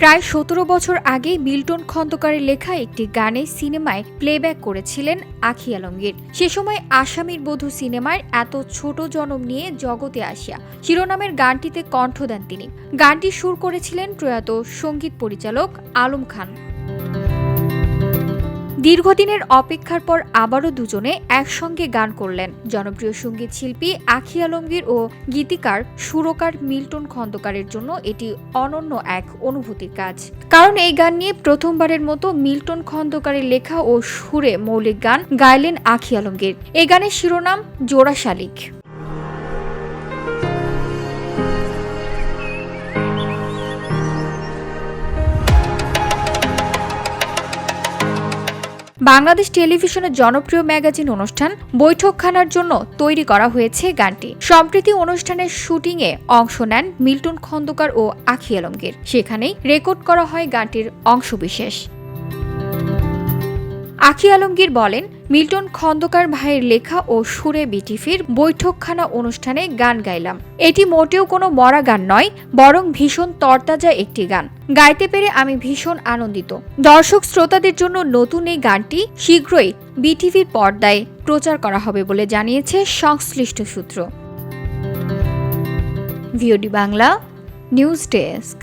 প্রায় সতেরো বছর আগে মিল্টন খন্দকারের লেখা একটি গানে সিনেমায় প্লেব্যাক করেছিলেন আখি আলমগীর। সে সময় আসামির বধূ সিনেমার এত ছোট জনম নিয়ে জগতে আসিয়া শিরোনামের গানটিতে কণ্ঠ দেন তিনি। গানটি সুর করেছিলেন প্রয়াত সংগীত পরিচালক আলম খান। দীর্ঘদিনের অপেক্ষার পর আবারও দুজনে একসঙ্গে গান করলেন। জনপ্রিয় সংগীত শিল্পী আখি আলমগীর ও গীতিকার সুরকার মিল্টন খন্দকারের জন্য এটি অনন্য এক অনুভূতির কাজ। কারণ এই গান নিয়ে প্রথমবারের মতো মিল্টন খন্দকারের লেখা ও সুরে মৌলিক গান গাইলেন আখি আলমগীর। এই গানের শিরোনাম জোড়া শালিক বাংলাদেশ টেলিভিশনের জনপ্রিয় ম্যাগাজিন অনুষ্ঠান বৈঠকখানার জন্য তৈরি করা হয়েছে গানটি। সম্প্রীতি অনুষ্ঠানের শুটিংয়ে অংশ নেন মিল্টন খন্দকার ও আখি আলমগীর। সেখানেই রেকর্ড করা হয় গানটির অংশবিশেষ। আখি আলমগীর বলেন মিল্টন খন্দকার ভাইয়ের লেখা ও সুরে বিটিভির বৈঠকখানা অনুষ্ঠানে গান গাইলাম। এটি মোটেও কোনো মরা গান নয়, বরং ভীষণ তরতাজা একটি গান। গাইতে পেরে আমি ভীষণ আনন্দিত। দর্শক শ্রোতাদের জন্য নতুন এই গানটি শীঘ্রই বিটিভির পর্দায় প্রচার করা হবে বলে জানিয়েছে সংশ্লিষ্ট সূত্র। VOD Bangla, news desk.